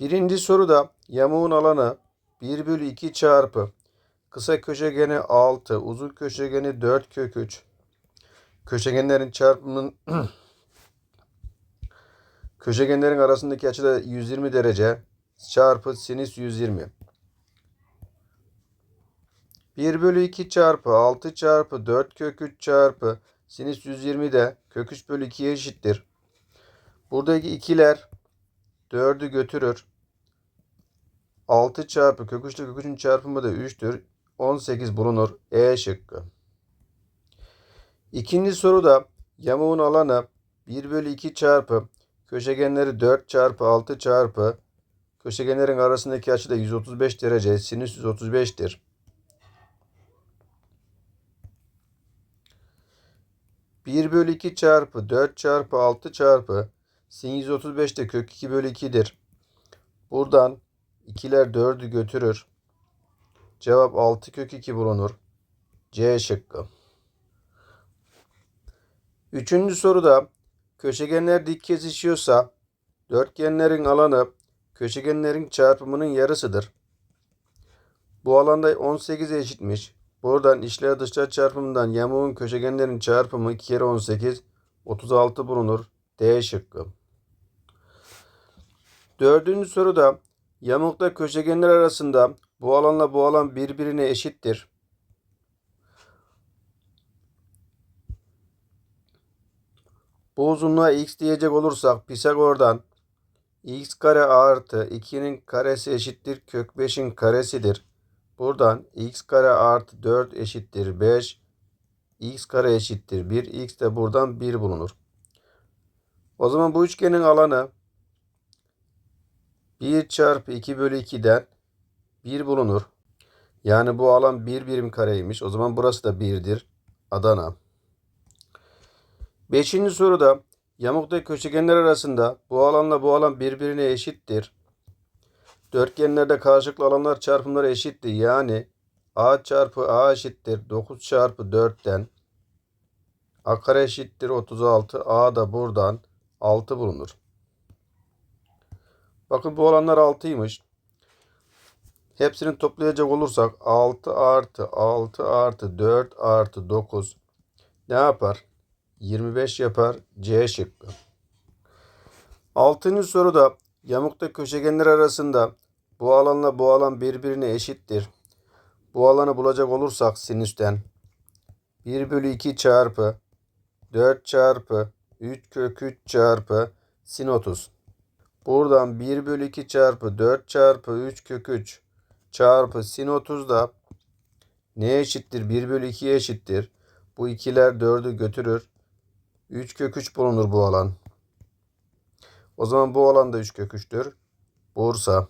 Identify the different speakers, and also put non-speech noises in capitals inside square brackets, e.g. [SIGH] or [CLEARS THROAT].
Speaker 1: Birinci soruda yamuğun alanı 1 bölü 2 çarpı kısa köşegeni 6, uzun köşegeni 4 kök 3. Köşegenlerin çarpımının [CLEARS THROAT] köşegenlerin arasındaki açı da 120 derece çarpı sinüs 120. 1 bölü 2 çarpı 6 çarpı 4 kök 3 çarpı sinüs 120 de kök 3 bölü 2'ye eşittir. Buradaki ikiler 4'ü götürür. 6 çarpı kök 3 ile kök 3'ün çarpımı da 3'tür. 18 bulunur. E şıkkı. İkinci soruda yamuğun alanı 1 bölü 2 çarpı köşegenleri 4 çarpı 6 çarpı köşegenlerin arasındaki açı da 135 derece sinüs 135'tir. Bir bölü 2 çarpı 4 çarpı 6 çarpı sin 135 de kök 2 bölü 2'dir. Buradan ikiler 4'ü götürür. Cevap 6 kök 2 bulunur. C şıkkı. Üçüncü soruda köşegenler dik kesişiyorsa dörtgenlerin alanı köşegenlerin çarpımının yarısıdır. Bu alanda 18'e eşitmiş. Buradan içler dışlar çarpımından yamuğun köşegenlerin çarpımı 2 kere 18 36 bulunur. D şıkkı. Dördüncü soruda yamukta köşegenler arasında bu alanla bu alan birbirine eşittir. Bu uzunluğa x diyecek olursak Pisagor'dan x kare artı 2'nin karesi eşittir kök 5'in karesidir. Buradan x kare artı 4 eşittir 5. x kare eşittir 1. x de buradan 1 bulunur. O zaman bu üçgenin alanı 1 çarpı 2 bölü 2'den 1 bulunur. Yani bu alan 1 birim kareymiş. O zaman burası da 1'dir. Adana. Beşinci soruda yamukta köşegenler arasında bu alanla bu alan birbirine eşittir. Dörtgenlerde karşılıklı alanlar çarpımları eşittir. Yani a çarpı a eşittir 9 çarpı 4'ten a kare eşittir 36. a da buradan 6 bulunur. Bakın bu olanlar 6'ymış. Hepsini toplayacak olursak 6 artı 6 artı 4 artı 9 ne yapar? 25 yapar. C şıkkı. Altıncı soruda yamukta köşegenler arasında bu alanla bu alan birbirine eşittir. Bu alanı bulacak olursak sinüsten 1 bölü 2 çarpı 4 çarpı 3 kök 3 çarpı sin 30. Buradan 1 bölü 2 çarpı 4 çarpı 3 kök 3 çarpı sin 30 da neye eşittir? 1 bölü 2'ye eşittir. Bu ikiler 4'ü götürür. 3 kök 3 bulunur bu alan. O zaman bu alan da 3 kök 3'tür. Bursa.